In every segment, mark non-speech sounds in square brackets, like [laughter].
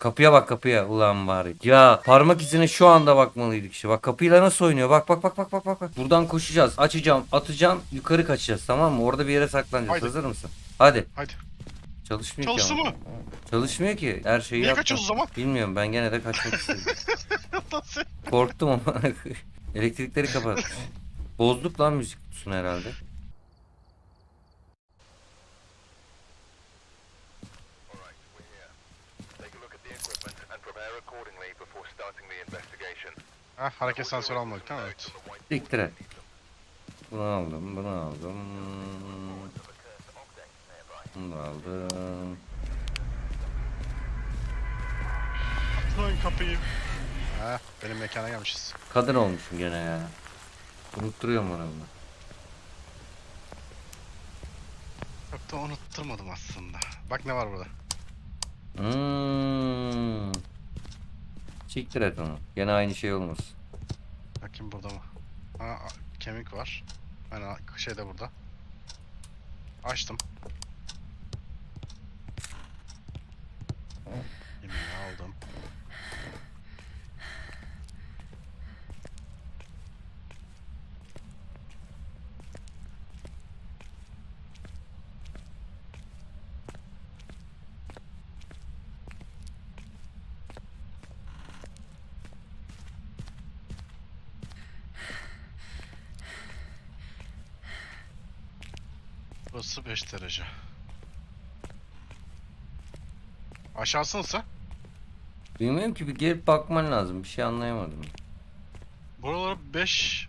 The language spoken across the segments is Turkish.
Kapıya bak kapıya ulan var ya. Ya parmak izine şu anda bakmalıydık işte. Bak kapıyla nasıl oynuyor. Bak bak bak bak bak bak. Buradan koşacağız. Açacağım, atacağım, yukarı kaçacağız tamam mı? Orada bir yere saklanacağız. Haydi. Hazır mısın? Hadi. Hadi. Çalışmıyor Çalıştı ki ama. mı? Çalışmıyor ki. Her şeyi Niye yaptım. kaçıyoruz o zaman? Bilmiyorum ben gene de kaçmak istedim. [laughs] Korktum ama. [laughs] Elektrikleri kapat. Bozduk lan müzik kutusunu herhalde. Ha, hareket sensörü almadık değil mi? Evet. Siktir et. Bunu aldım, bunu aldım. Bunu da aldım. Açın kapıyı. Ha, benim mekana gelmişiz. Kadın olmuşum gene ya. Unutturuyorum onu. bunu. Çok da unutturmadım aslında. Bak ne var burada. Hmm. Siktir et onu. Gene aynı şey olmaz. Bakayım burada mı? Ha, kemik var. Hani şey de burada. Açtım. Yemeği aldım. Burası 5 derece. Aşağısı nasıl? Bilmiyorum ki bir gelip bakman lazım. Bir şey anlayamadım. Buraları 5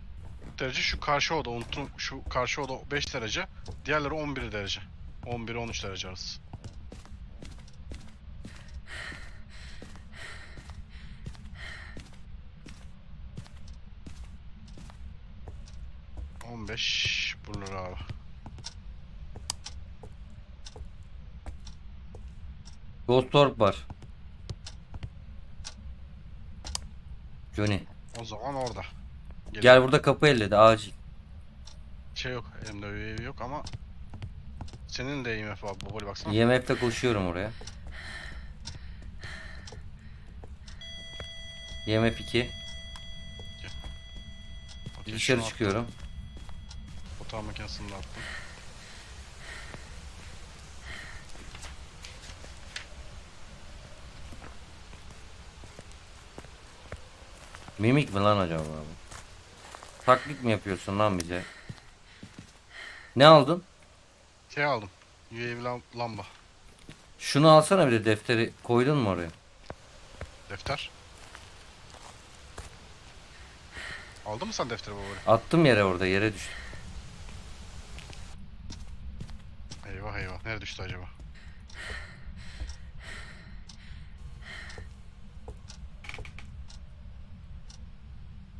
derece şu karşı oda unuttum şu karşı oda 5 derece diğerleri 11 derece 11-13 derece arası. On beş buraları abi. Ghost Orb var. Johnny. O zaman orada. Gelin. Gel burada kapı elledi acil. Şey yok elimde UAV yok ama senin de IMF var Boboli baksana. IMF'le koşuyorum oraya. IMF 2. Okey, Dışarı şunu çıkıyorum. Fotoğraf makinesini de attım. Mimik mi lan acaba bu? Taklit mi yapıyorsun lan bize? Ne aldın? Şey aldım. UAV lam- lamba. Şunu alsana bir de defteri koydun mu oraya? Defter. Aldın mı sen defteri Boboli? Attım yere orada yere düştü. Eyvah eyvah. Nerede düştü acaba?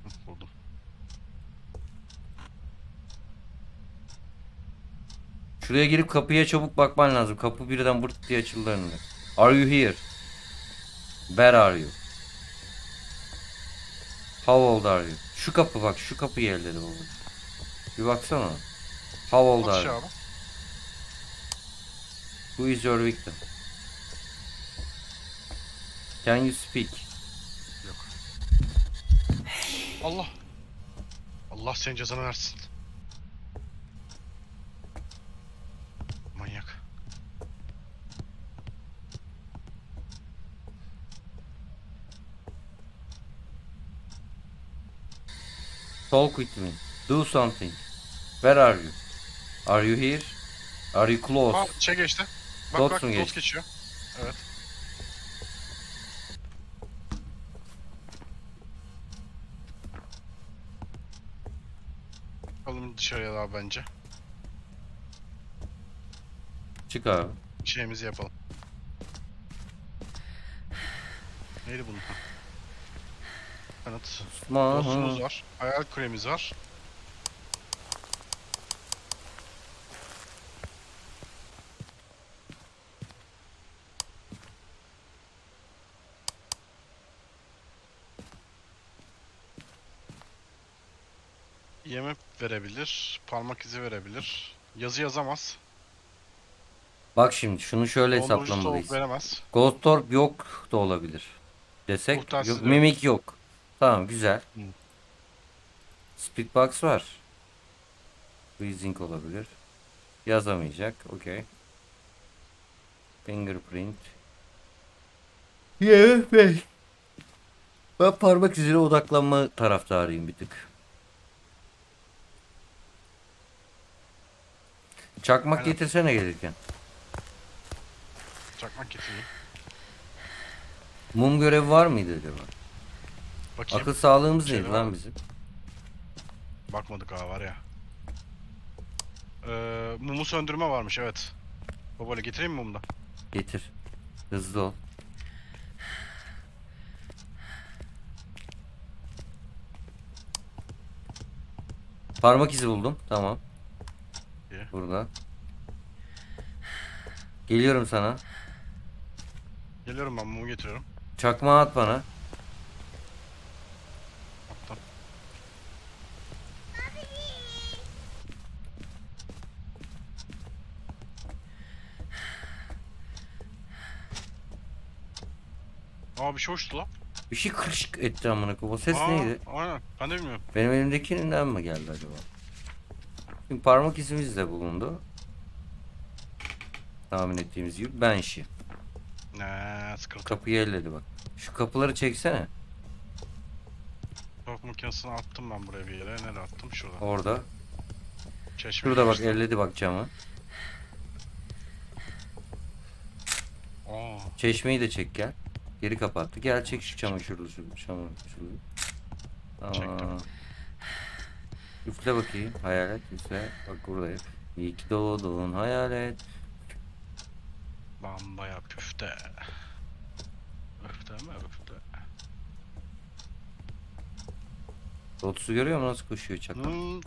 Hı, Buldum. Şuraya girip kapıya çabuk bakman lazım. Kapı birden bırt diye açıldı önünde. Are you here? Where are you? How old are you? Şu kapı bak şu kapıyı elledi baba. Bir baksana. How old are you? Who is your victim? Can you speak? Allah. Allah senin cezanı versin. Talk with me. Do something. Where are you? Are you here? Are you close? Ha şey geçti. Bak Dot bak dot geçti? geçiyor. Evet. Bakalım dışarıya daha bence. Çık abi. şeyimizi yapalım. Neydi bunun? Kanıt. Dostumuz Osman. var. Hayal kuremiz var. IMF verebilir. Parmak izi verebilir. Yazı yazamaz. Bak şimdi şunu şöyle Dondurucu hesaplamalıyız. veremez. Ghost Orb yok da olabilir. Desek Muhtaç yok, size mimik yok. Tamam güzel. Speedbox var. Freezing olabilir. Yazamayacak. Okey. Fingerprint. Yeah, be. Ben parmak izine odaklanma taraftarıyım bir tık. Çakmak Aynen. getirsene gelirken. Çakmak getireyim. Mum görevi var mıydı acaba? Bakayım. Akıl sağlığımız Şey neydi var. lan bizim? Bakmadık ha var ya. Ee, mumu söndürme varmış evet. Babayla getireyim mi mumu da? Getir. Hızlı ol. Parmak izi buldum. Tamam. İyi. Burada. Geliyorum sana. Geliyorum ben mumu getiriyorum. Çakmağı at bana. Bir şey uçtu lan. Bir şey kırışık etti amına koyayım. O ses Aa, neydi? Aynen. Ben de bilmiyorum. Benim elimdekinden mi geldi acaba? Şimdi parmak izimiz de bulundu. Tahmin ettiğimiz gibi Banshee. Ne sıkıntı. Kapıyı elledi bak. Şu kapıları çeksene. Çok makinesini attım ben buraya bir yere. Nereye attım? Şurada. Orada. Çeşme Şurada bak elledi bak camı. Aa, Çeşmeyi de çek gel. Geri kapattı. Gel çek şu çamaşırlı şu çamaşırlı. Tamam. Çektim. Üfle bakayım. Hayalet üfle. Bak buradayım. İyi ki doğdun hayalet. bambaya püfte. Öfte mi öfte? Lotus'u görüyor musun nasıl koşuyor çakal? Hmm,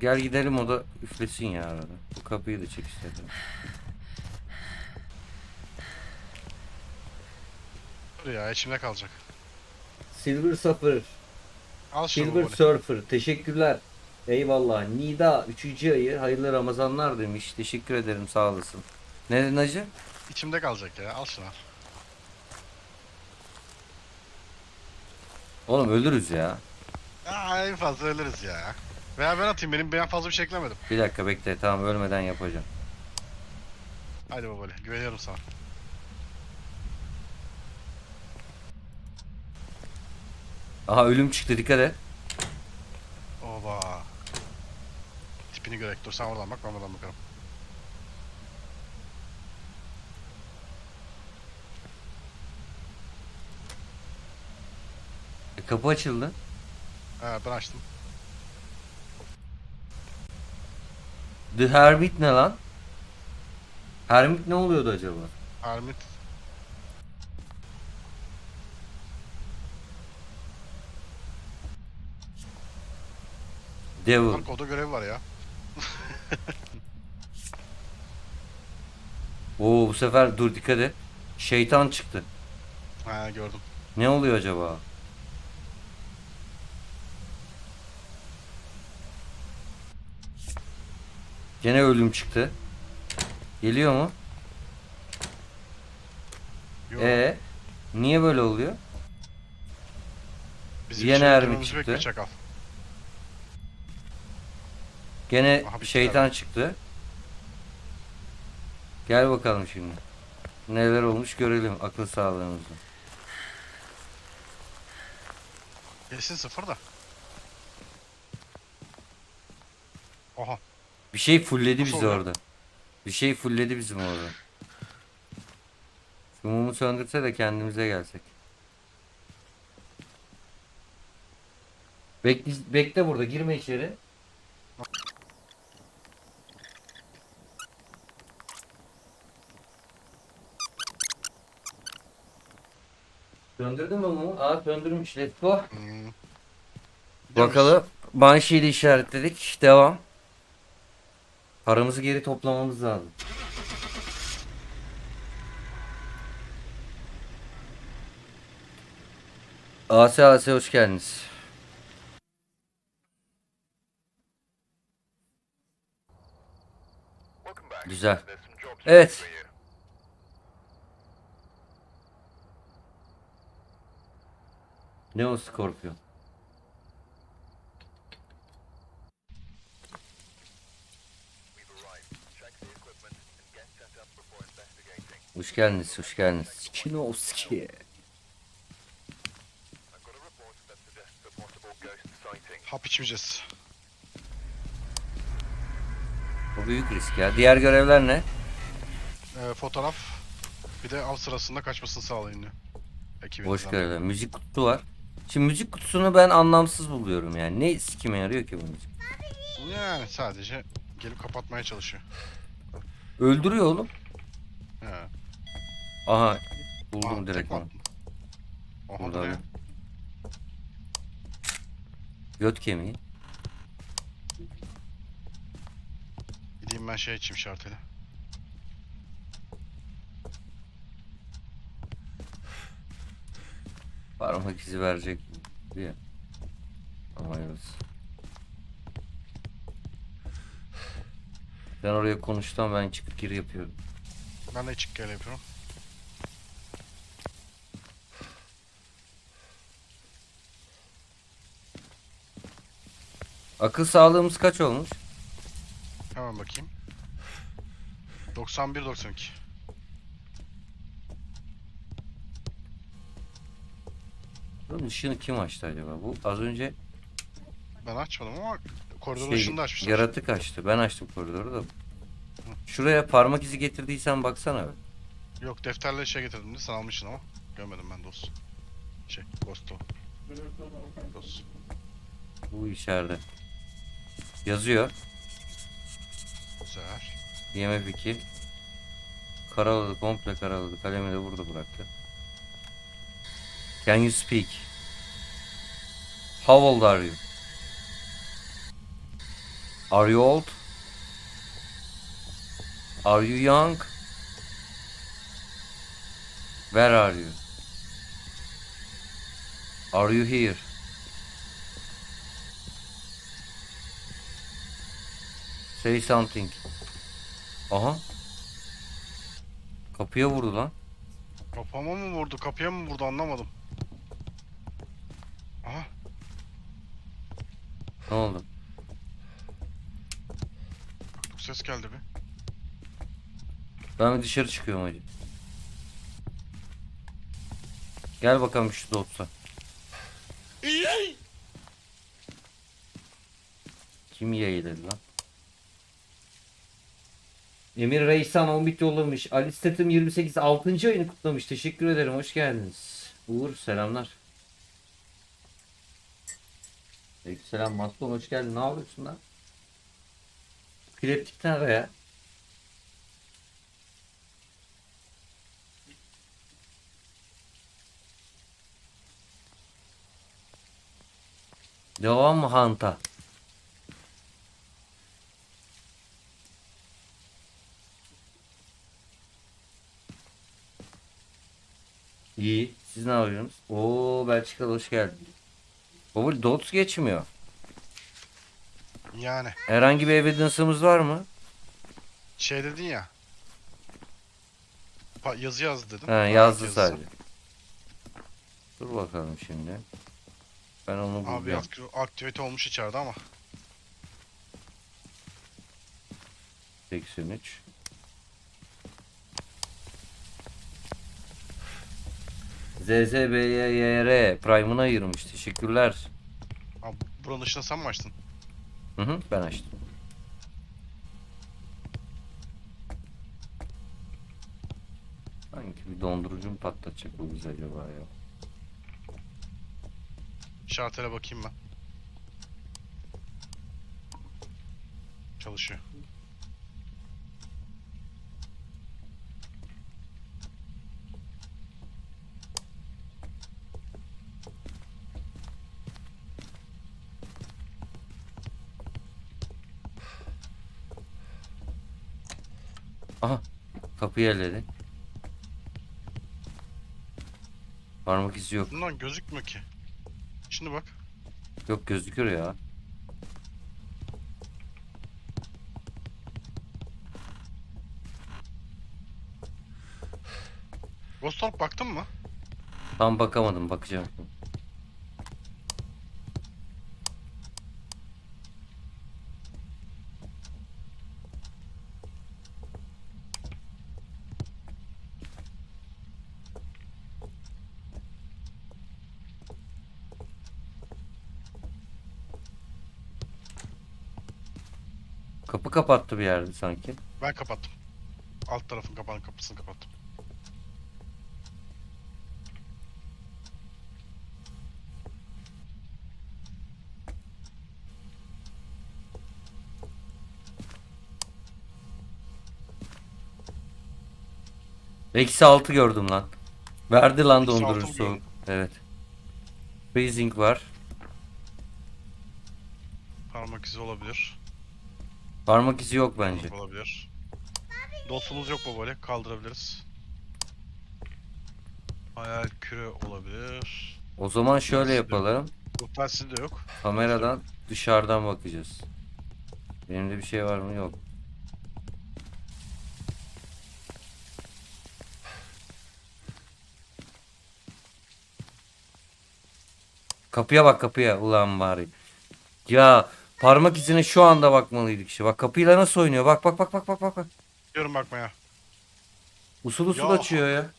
Gel gidelim o da üflesin ya arada. Bu kapıyı da çek istedim. Dur ya içimde kalacak. Silver Surfer. Al şunu Silver böyle. Surfer. Teşekkürler. Eyvallah. Nida 3. ayı hayırlı Ramazanlar demiş. Teşekkür ederim sağ olasın. Ne dedin hacı? İçimde kalacak ya. Al şunu al. Oğlum ölürüz ya. Aa, en fazla ölürüz ya. Veya ben atayım. Benim ben fazla bir şey eklemedim. Bir dakika bekle tamam ölmeden yapacağım. Hadi babayla. Güveniyorum sana. Aha ölüm çıktı dikkat et. Oba. Tipini görek. Dur sen oradan bak ben buradan bakarım. E, kapı açıldı. He ben açtım. The Hermit ne lan? Hermit ne oluyordu acaba? Hermit. Devil. Bak oda görevi var ya. [laughs] Oo bu sefer dur dikkat et. Şeytan çıktı. He gördüm. Ne oluyor acaba? Gene ölüm çıktı. Geliyor mu? Yok. E niye böyle oluyor? Bizim yine şey eklememizi çıktı. bekle, çakal. Gene Aha, bir şeytan çıktı. Gel bakalım şimdi. Neler olmuş görelim akıl sağlığımızı. Kesin sıfır da. Oha. Bir şey fullledi Nasıl bizi oluyor? orada. Bir şey fullledi bizim orada. Şu mumu söndürse de kendimize gelsek. Bekle, bekle burada girme içeri. Söndürdün mü mumu? Aa söndürmüş. Let's go. Hmm. Bakalım. Banshee'yi de işaretledik. Devam. Paramızı geri toplamamız lazım. AS AS hoş geldiniz. Güzel. Evet. for you. Ne o Scorpion? We've arrived. Check the equipment and get set up before investigating. Hoş geldiniz, hoş geldiniz. Kinovski. I've got a report that suggests a possible ghost sighting. Hap içmeyeceğiz. Bu büyük risk ya. Diğer görevler ne? Ee, fotoğraf. Bir de av sırasında kaçmasını sağlayın diyor. Ekibinizden. Boş görevler. Müzik kutusu var. Şimdi müzik kutusunu ben anlamsız buluyorum yani. Ne sikime yarıyor ki bu müzik? Yani sadece gelip kapatmaya çalışıyor. Öldürüyor oğlum. He. Aha. Buldum Aa, direkt tekme onu. attın. Oha Burada. Göt kemiği. Gideyim ben şey içeyim şartıyla. Parmak izi verecek diye. Ama hayırlısı. Sen oraya konuştan ben çıkıp geri yapıyorum. Ben de çık gel yapıyorum. Akıl sağlığımız kaç olmuş? Hemen bakayım. 91 Bunun ışığını kim açtı acaba? Bu az önce Ben açmadım ama koridorun şey, ışığını da açmışlar. yaratık açtı. Ben açtım koridoru da. Şuraya parmak izi getirdiysen baksana. be. Yok defterle şey getirdim de sen almışsın ama. Görmedim ben dost. Şey Ghost o. Ghost. Bu içeride. Yazıyor. Güzel. IMF 2. Karaladı, komple karaladı. Kalemi de burada bıraktı. Can you speak? How old are you? Are you old? Are you young? Where are you? Are you here? Say something. Aha. Kapıya vurdu lan. Kapama mı vurdu kapıya mı vurdu anlamadım. Ne oldu? bu ses geldi bir. Ben bir dışarı çıkıyorum hacı. Gel bakalım şu dotsa. Kim yayladı lan? Emir Reysan 10 bit yollamış. Ali Statım 28 6. ayını kutlamış. Teşekkür ederim. Hoş geldiniz. Uğur selamlar. Aleykümselam Maston hoş geldin. Ne yapıyorsun lan? Kreptikten ara ya. Devam mı Hanta? İyi. Siz ne yapıyorsunuz? Oo Belçika'da hoş geldin. Baba Dots geçmiyor. Yani Herhangi bir evidence'ımız var mı? şey dedin ya. Pa- yazı yazdı dedim. He yazdı yazısı. sadece. Dur bakalım şimdi. Ben onu Abi bulacağım. akti- aktivite olmuş içeride ama. 83. ZZBYR Prime'ını ayırmış. Teşekkürler. Abi buranın ışığını sen mi açtın? Hı hı ben açtım. Sanki bir dondurucu mu patlatacak bu bize acaba ya? Şartele bakayım ben. Çalışıyor. Aha. Kapı yerleri. Parmak izi yok. Bundan gözükmüyor ki. Şimdi bak. Yok gözüküyor ya. Ghost baktın mı? Tam bakamadım bakacağım. Kapı kapattı bir yerde sanki. Ben kapattım. Alt tarafın kapanan kapısını kapattım. Eksi 6 gördüm lan. Verdi lan Eksi altı dondurucu mı soğuk. gördün? Evet. Freezing var. Parmak izi olabilir. Parmak izi yok bence. Olabilir. Dostumuz yok mu böyle? Kaldırabiliriz. Hayal küre olabilir. O zaman şöyle yapalım. Yok telsiz de yok. Kameradan dışarıdan bakacağız. Elimde bir şey var mı? Yok. Kapıya bak kapıya ulan bari. Ya parmak izine şu anda bakmalıydık işte. Bak kapıyla nasıl oynuyor? Bak bak bak bak bak bak. bak. Diyorum bakmaya. Usul usul Ya. açıyor ya.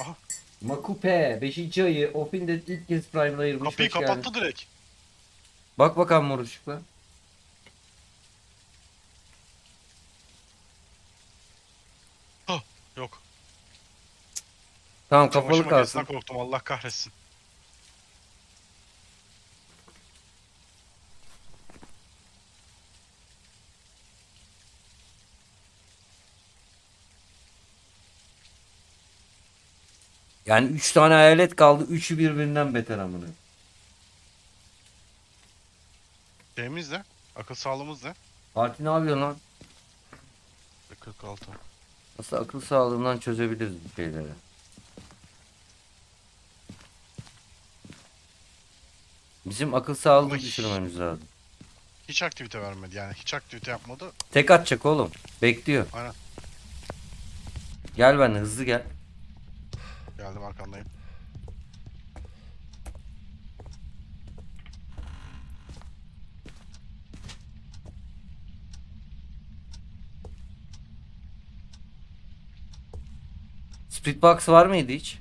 Aha. Makupe 5. ayı Offin'de ilk kez Prime'da ayırmış. Kapıyı Hoş geldin. kapattı direkt. Bak bakalım mor ışıkla. Yok. Tamam Çamaşır kapalı kalsın. makinesinden korktum Allah kahretsin. Yani 3 tane hayalet kaldı. Üçü birbirinden beter amına. Şeyimiz ne? Akıl sağlığımız ne? Fatih ne yapıyorsun lan? 46. Aslında akıl sağlığından çözebiliriz bu şeyleri. Bizim akıl sağlığını Ay. düşürmemiz lazım. Hiç aktivite vermedi yani. Hiç aktivite yapmadı. Tek atacak oğlum. Bekliyor. Aynen. Gel benimle hızlı gel. Geldim arkandayım. Split box var mıydı hiç?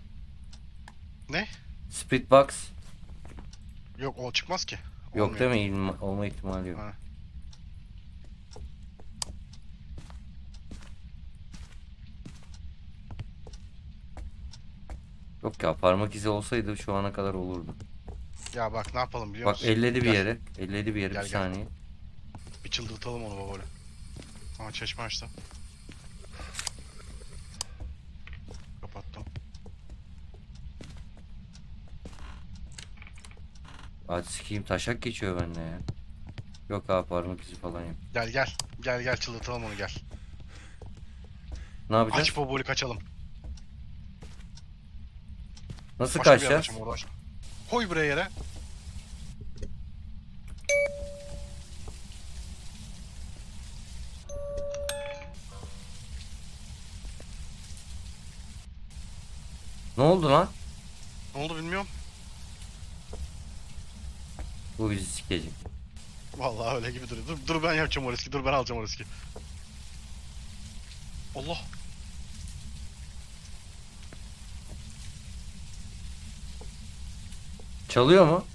Ne? Split box. Yok o çıkmaz ki. Yok Olmuyor. değil mi? İlma- olma ihtimali yok. Ha. Yok ya parmak izi olsaydı şu ana kadar olurdu. Ya bak ne yapalım biliyor Bak musun? elledi bir Gel, yere. Elledi bir yere Gel, bir gel. saniye. Bir çıldırtalım onu baba öyle. Ama çeşme açtı. Kapattım. Hadi sikeyim taşak geçiyor bende ya. Yok abi parmak izi falan yok. Gel gel. Gel gel çıldırtalım onu gel. Ne yapacağız? Aç baboli kaçalım. Nasıl Başka bir kaçacağız? orada. Koy buraya yere. Ne oldu lan? Ne oldu bilmiyorum. Bu bizi sikecek. Vallahi öyle gibi duruyor. Dur, dur ben yapacağım o riski. Dur ben alacağım o riski. Allah. Çalıyor mu?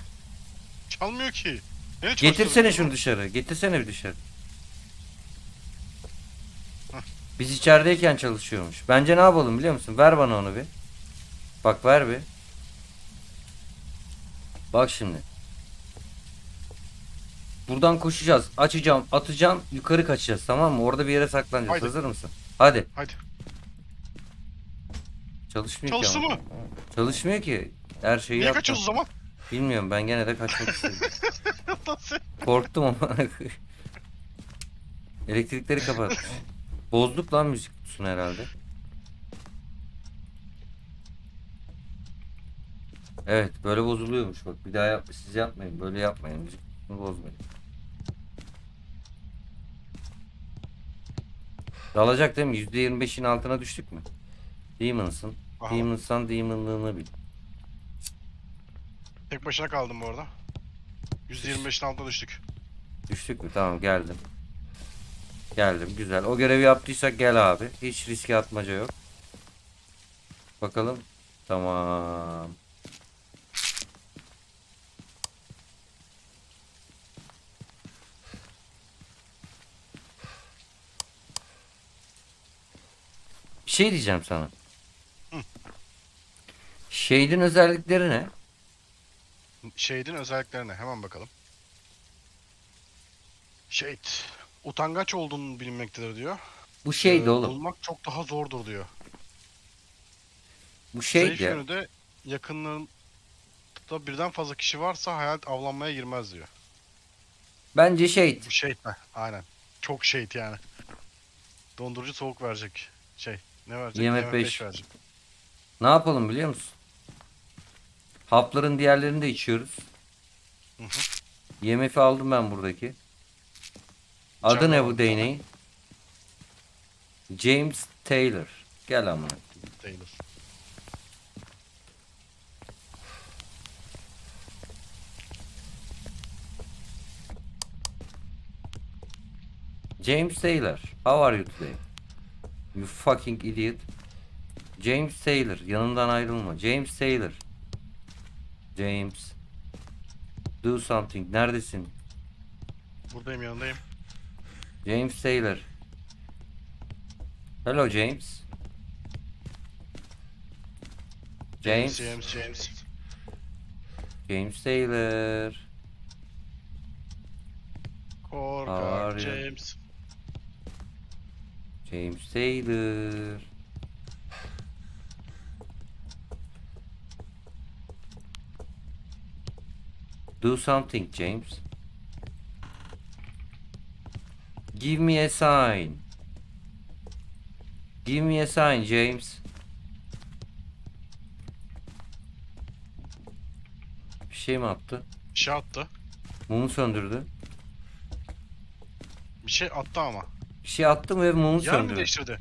Çalmıyor ki. Nereye Getirsene şunu dışarı. Getirsene bir dışarı. Biz içerideyken çalışıyormuş. Bence ne yapalım biliyor musun? Ver bana onu bir. Bak ver bir. Bak şimdi. Buradan koşacağız. Açacağım, atacağım, yukarı kaçacağız tamam mı? Orada bir yere saklanacağız. Haydi. Hazır mısın? Hadi. Hadi. Çalışmıyor Çalıştı ki ama. mı? Çalışmıyor ki. Her şeyi Niye yaptım. kaçıyoruz o zaman? Bilmiyorum ben gene de kaçmak [laughs] istedim. Korktum ama. [laughs] Elektrikleri kapat. Bozduk lan müzik kutusunu herhalde. Evet böyle bozuluyormuş bak. Bir daha yap siz yapmayın. Böyle yapmayın. Müzik kutusunu bozmayın. Dalacak değil mi? %25'in altına düştük mü? Demon'sın. Aha. Demon'san Demon'lığını bil. Tek başına kaldım bu arada. %25'in altına düştük. Düştük mü? Tamam geldim. Geldim güzel. O görevi yaptıysak gel abi. Hiç riske atmaca yok. Bakalım. Tamam. Bir şey diyeceğim sana. Shade'in özellikleri ne? Shade'in özelliklerine hemen bakalım. Shade. Utangaç olduğunu bilinmektedir diyor. Bu şeydi Ee, oğlum. Bulmak çok daha zordur diyor. Bu Zayıf şeydi. yönü de yakınlarında birden fazla kişi varsa hayalet avlanmaya girmez diyor. Bence Shade. Bu shade mi? Aynen. Çok shade yani. Dondurucu soğuk verecek. Şey, ne verecek? IMF IMF beş. verecek. Ne yapalım biliyor musun? Hapların diğerlerini de içiyoruz. Hı aldım ben buradaki. Adı ne bu değneğin? James Taylor. Gel amına. Taylor. James Taylor. How are you today? You fucking idiot. James Taylor. Yanından ayrılma. James Taylor. James. Do something. Neredesin? Buradayım yanındayım. James Taylor. Hello James. James. James, James. James Taylor. Korkak? James. James Taylor. Do something, James. Give me a sign. Give me a sign, James. Bir şey mi attı? Bir şey attı. Mumu söndürdü. Bir şey attı ama. Bir şey attı mı ve mumu Yer mi söndürdü. değiştirdi?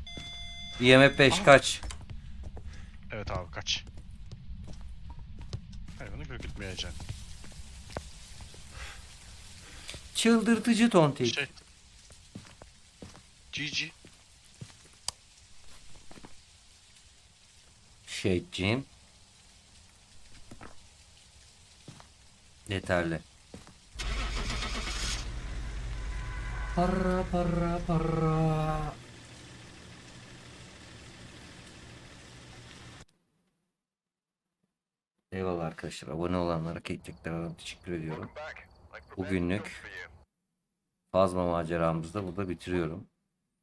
IMF 5 Aa. kaç? Evet abi kaç. Hayvanı ürkütmeyeceksin. Çıldırtıcı tontik. Şey. GG. Şeyciğim. Yeterli. Para para para. Eyvallah arkadaşlar. Abone olanlara, kekliklerine teşekkür ediyorum. Bugünlük. Fazma maceramızı da burada bitiriyorum.